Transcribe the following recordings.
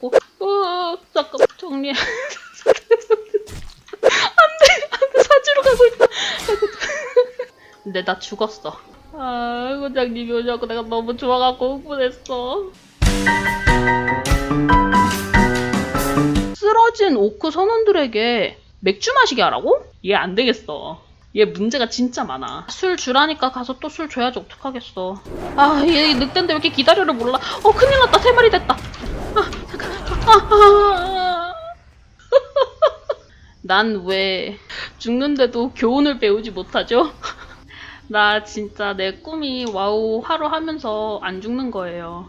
잡고 어 잠깐 정리 안돼 안돼 사지로 가고 있다. 근데 나 죽었어 아 원장님이 오자고 내가 너무 좋아갖고 흥분했어 쓰러진 오크 선원들에게 맥주 마시게 하라고? 얘 안 되겠어. 얘 문제가 진짜 많아. 술 주라니까 가서 또 술 줘야지 어떡하겠어. 아, 얘 늑대인데 왜 이렇게 기다려를 몰라. 어, 큰일 났다. 세 마리 됐다. 아. 난 왜 죽는데도 교훈을 배우지 못하죠? 나 진짜 내 꿈이 와우 하루 하면서 안 죽는 거예요.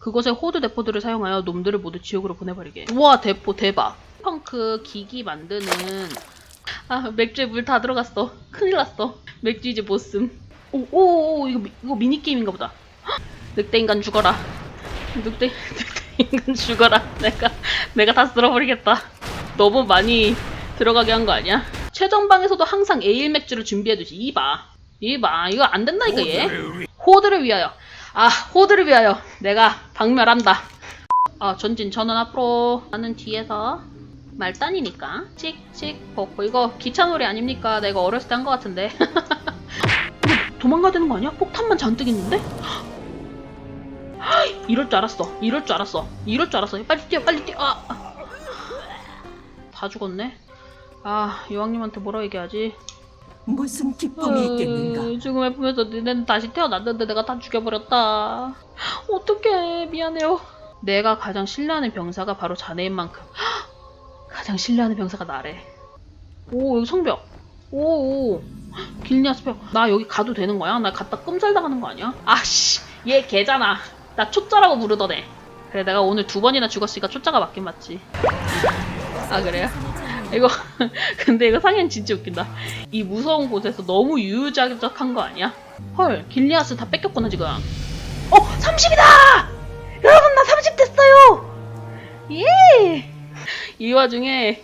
그곳에 호드 대포들을 사용하여 놈들을 모두 지옥으로 보내버리게. 우와 대포 대박. 펑크 기기 만드는 아 맥주에 물 다 들어갔어. 큰일 났어. 맥주 이제 못 씀. 오오오 이거 미- 이거 미니 게임인가 보다. 헉, 늑대 인간 죽어라. 늑대 인간 죽어라. 내가 내가 다 쓸어버리겠다. 너무 많이 들어가게 한 거 아니야? 최전방에서도 항상 에일 맥주를 준비해두지. 이봐 이봐 이거 안 된다니까 얘. 호드를 위하여. 아, 호드를 위하여 내가 박멸한다. 아, 전진 전원 앞으로. 나는 뒤에서 말단이니까. 칙칙 벗고 이거 기차놀이 아닙니까? 내가 어렸을 때한것 같은데. 이거 도망가야 되는 거 아니야? 폭탄만 잔뜩 있는데? 이럴 줄 알았어. 이럴 줄 알았어. 이럴 줄 알았어. 빨리 뛰어, 빨리 뛰어. 아. 다 죽었네. 아, 여왕님한테 뭐라 얘기하지? 무슨 기쁨이 있겠는가? 어, 죽음의 품에서 너네는 다시 태어났는데 내가 다 죽여버렸다. 어떡해 미안해요. 내가 가장 신뢰하는 병사가 바로 자네인 만큼 가장 신뢰하는 병사가 나래. 오 여기 성벽. 오, 오. 길리아스 벽. 나 여기 가도 되는 거야? 나 갔다 끔살 당하는 거 아니야? 아씨 얘 개잖아. 나 초짜라고 부르더네. 그래 내가 오늘 두 번이나 죽었으니까 초짜가 맞긴 맞지. 아 그래요? 이거 근데 이거 상현 진짜 웃긴다. 이 무서운 곳에서 너무 유유자적한 거 아니야? 헐 길리아스 다 뺏겼구나 지금. 어 30이다! 여러분 나 30 됐어요. 예. 이 와중에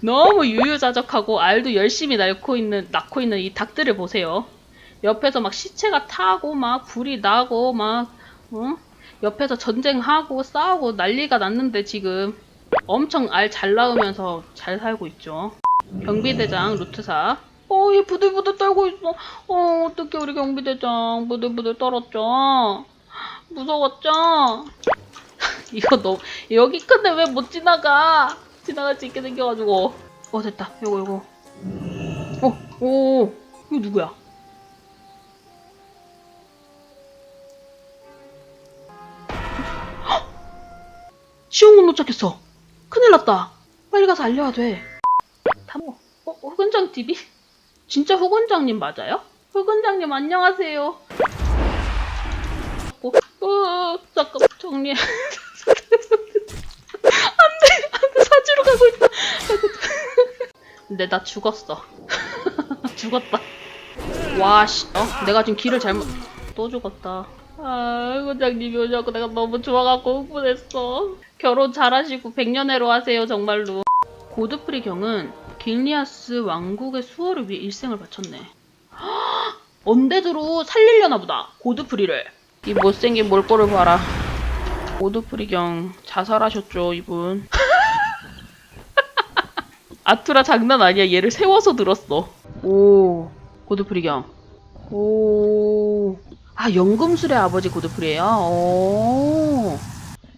너무 유유자적하고 알도 열심히 낳고 있는 낳고 있는 이 닭들을 보세요. 옆에서 막 시체가 타고 막 불이 나고 막 어? 옆에서 전쟁하고 싸우고 난리가 났는데 지금 엄청 알잘 낳으면서 잘 살고 있죠. 경비대장 루트사. 어, 얘 부들부들 떨고 있어. 어, 어떡해, 우리 경비대장. 부들부들 떨었죠. 무서웠죠? 이거 너, 여기 큰데 왜 못 지나가? 지나갈 수 있게 생겨가지고. 어, 됐다. 요거, 요거. 어, 오, 이거 누구야? 도착했어. 큰일 났다. 빨리 가서 알려야 돼. 다 먹어. 어, 후근장 TV? 진짜 후근장님 맞아요? 후근장님 안녕하세요. 어, 어, 잠깐 정리. 안돼, 안돼 사지로 가고 있다. 근데 나 죽었어. 죽었다. 와, 씨, 어? 내가 지금 길을 잘못 또 죽었다. 아, 후근장님이 오자고 내가 너무 좋아갖고 흥분했어. 결혼 잘하시고 백년해로 하세요 정말로. 고드프리 경은 길리아스 왕국의 수호를 위해 일생을 바쳤네. 헉! 언데드로 살리려나 보다. 고드프리를. 이 못생긴 몰골을 봐라. 고드프리 경 자살하셨죠 이분. 아투라 장난 아니야. 얘를 세워서 들었어. 오 고드프리 경. 오. 아 연금술의 아버지 고드프리예요. 오.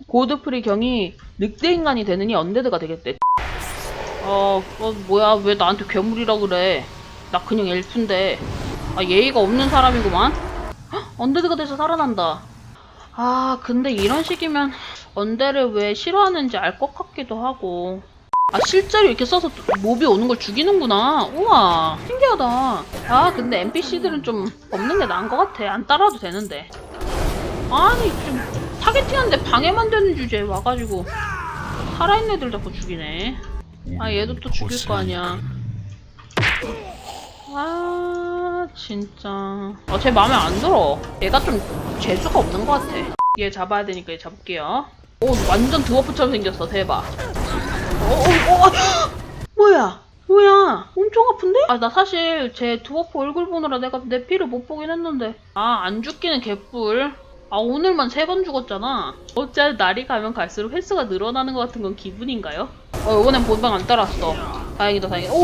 고드프리 경이 늑대 인간이 되느니 언데드가 되겠대. 어, 어 뭐야 왜 나한테 괴물이라 그래? 나 그냥 엘프인데. 아 예의가 없는 사람이구만. 헉, 언데드가 돼서 살아난다. 아 근데 이런 식이면 언데를 왜 싫어하는지 알 것 같기도 하고. 아 실제로 이렇게 써서 몹이 오는 걸 죽이는구나. 우와 신기하다. 아 근데 NPC들은 좀 없는 게 나은 것 같아. 안 따라도 되는데. 아니 좀 타겟팅하는데 방해만 되는 주제에 와가지고 살아있는 애들 자꾸 죽이네. 아 얘도 또 죽일 거 아니야. 아 진짜. 아쟤 마음에 안 들어. 얘가 좀 재주가 없는 것 같아. 얘 잡아야 되니까 얘 잡을게요. 오 완전 드워프처럼 생겼어 대박. 어, 어, 어, 뭐야? 뭐야? 엄청 아픈데? 아, 나 사실 제 드워프 얼굴 보느라 내가 내 피를 못 보긴 했는데. 아, 안 죽기는 개뿔. 아 오늘만 세 번 죽었잖아. 어째 날이 가면 갈수록 횟수가 늘어나는 것 같은 건 기분인가요? 어 이번엔 본방 안 따랐어. 다행이다 다행이다. 오,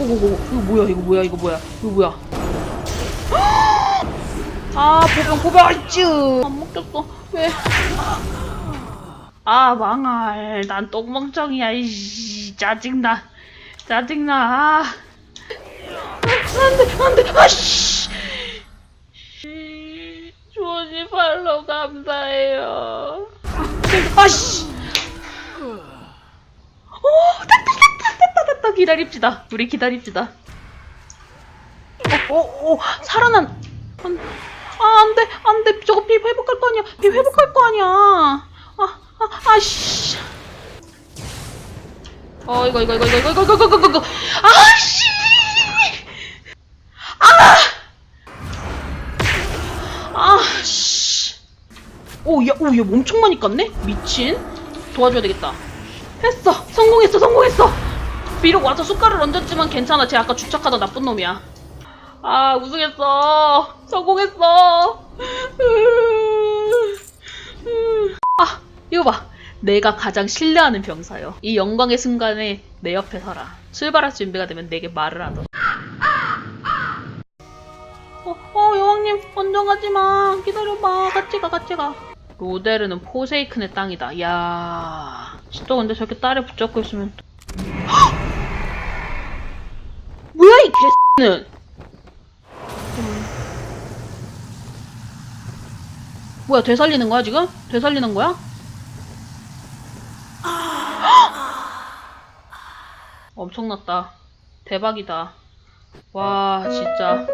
오오오오오오 이거 뭐야 이거 뭐야 이거 뭐야 이거 뭐야? 아 보병 보병 아이쭈 안 먹혔어 왜? 아 망할. 난 똥멍청이야 이씨. 짜증나. 짜증나. 아. 안돼 안돼. 아씨. 주원이 팔로 감사해요. 아씨. 오 됐다 됐다 됐다 됐다. 기다립시다. 우리 기다립시다. 어, 어, 어, 살아난. 안, 아, 안 돼, 안 돼. 저거 피 회복할 거 아니야. 피 회복할 거 아니야. 아, 아, 아씨. 어, 이거, 이거, 이거, 이거, 이거, 이거, 이거, 이거, 이거, 이거. 아씨! 아! 아씨. 오, 야, 오, 얘 엄청 많이 깠네? 미친. 도와줘야 되겠다. 했어! 성공했어, 성공했어! 비록 와서 숟갈을 얹었지만 괜찮아. 쟤 아까 주착하던 나쁜 놈이야. 아, 우승했어. 성공했어. 아, 이거 봐. 내가 가장 신뢰하는 병사요. 이 영광의 순간에 내 옆에 서라. 출발할 준비가 되면 내게 말을 하던. 어, 어, 여왕님, 가지 마. 기다려봐. 같이 가, 같이 가. 로데르는 포세이큰의 땅이다. 야, 또 근데 저렇게 딸에 붙잡고 있으면. 헉! 뭐야 이 개는? 뭐야 되살리는 거야 지금? 되살리는 거야? 엄청났다. 대박이다. 와 진짜